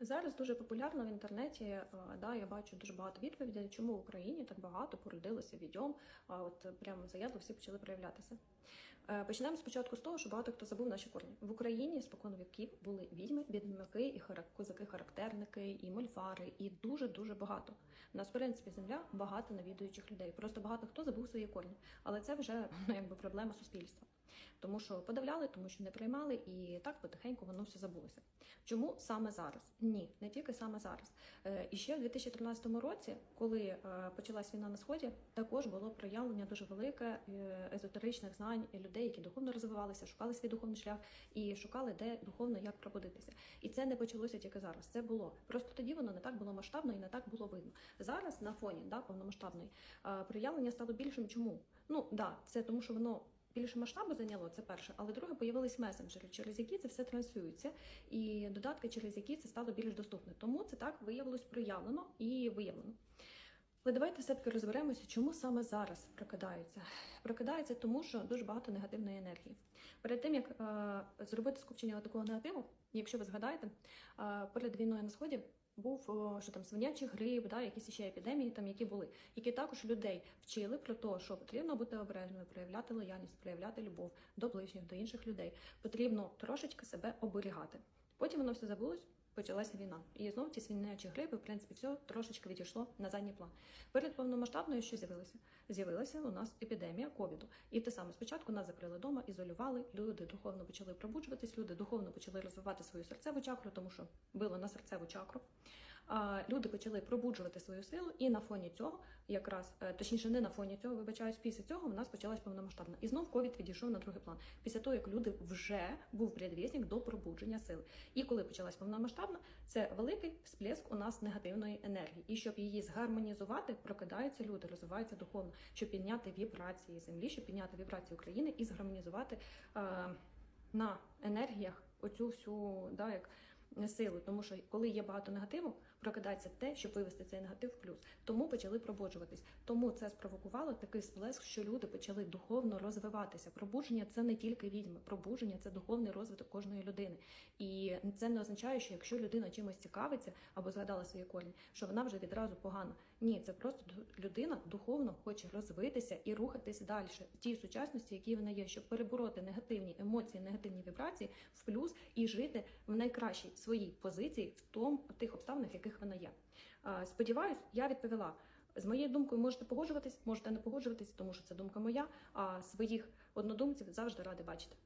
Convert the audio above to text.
Зараз дуже популярно в інтернеті. е, Да, я бачу дуже багато відповідей, чому в Україні так багато породилося відьом. От прямо заядло всі почали проявлятися. Е, Почнемо спочатку з того, що багато хто забув наші корні. В Україні спокон віків були відьми, відьмаки, і хара- козаки-характерники, і мольфари, і дуже дуже багато. У нас, в принципі, земля багато навідуючих людей. Просто багато хто забув свої корні. Але це вже ну, якби проблема суспільства. Тому що подавляли, тому що не приймали, і так потихеньку воно все забулося. Чому саме зараз? Ні, не тільки саме зараз. Е, І ще в 2013 році, коли е, почалась війна на сході, також було проявлення дуже велике езотеричних знань людей, які духовно розвивалися, шукали свій духовний шлях і шукали, де духовно як пробудитися. І це не почалося тільки зараз. Це було просто тоді воно не так було масштабно і не так було видно. Зараз на фоні да, повномасштабної проявлення стало більшим. Чому? Ну да, це тому, що воно більше масштабу зайняло, це перше, але друге появились месенджери, через які це все транслюється, і додатки, через які це стало більш доступне. Тому це так виявилось проявлено і виявлено. Але давайте все-таки розберемося, чому саме зараз прокидаються. Прокидаються тому, що дуже багато негативної енергії. Перед тим як е, зробити скупчення такого негативу, якщо ви згадаєте, е, перед війною на сході був о, що там свинячий грип, да, якісь ще епідемії, там які були, які також людей вчили про те, що потрібно бути обережними, проявляти лояльність, проявляти любов до ближніх, до інших людей. Потрібно трошечки себе оберігати. Потім воно все забулось. Почалася війна, і знову ці свинячі гриби, в принципі, все трошечки відійшло на задній план. Перед повномасштабною що з'явилося? З'явилася у нас епідемія ковіду. І те саме спочатку нас закрили вдома, ізолювали. Люди духовно почали пробуджуватись, люди духовно почали розвивати свою серцеву чакру, тому що било на серцеву чакру. Люди почали пробуджувати свою силу, і на фоні цього, якраз е, точніше, не на фоні цього, вибачаюсь, після цього в нас почалась повномасштабна. І знов ковід відійшов на другий план. Після того, як люди вже був предвісник до пробудження сили. І коли почалась повномасштабна, це великий всплеск у нас негативної енергії. І щоб її згармонізувати, прокидаються люди, розвиваються духовно, щоб підняти вібрації землі, щоб підняти вібрації України і згармонізувати е, на енергіях оцю всю да, як силу. Тому що коли є багато негативу, прокидається те, щоб вивести цей негатив в плюс. Тому почали пробуджуватись. Тому це спровокувало такий сплеск, що люди почали духовно розвиватися. Пробудження це не тільки відьми, пробудження це духовний розвиток кожної людини. І це не означає, що якщо людина чимось цікавиться або згадала свої корні, що вона вже відразу погана. Ні, це просто людина духовно хоче розвитися і рухатись далі в тій сучасності, які вона є, щоб перебороти негативні емоції, негативні вібрації в плюс і жити в найкращій своїй позиції в тому в тих обставинах, в яких вона є. Сподіваюсь, я відповіла. З моєю думкою можете погоджуватись, можете не погоджуватись, тому що це думка моя. А своїх однодумців завжди ради бачити.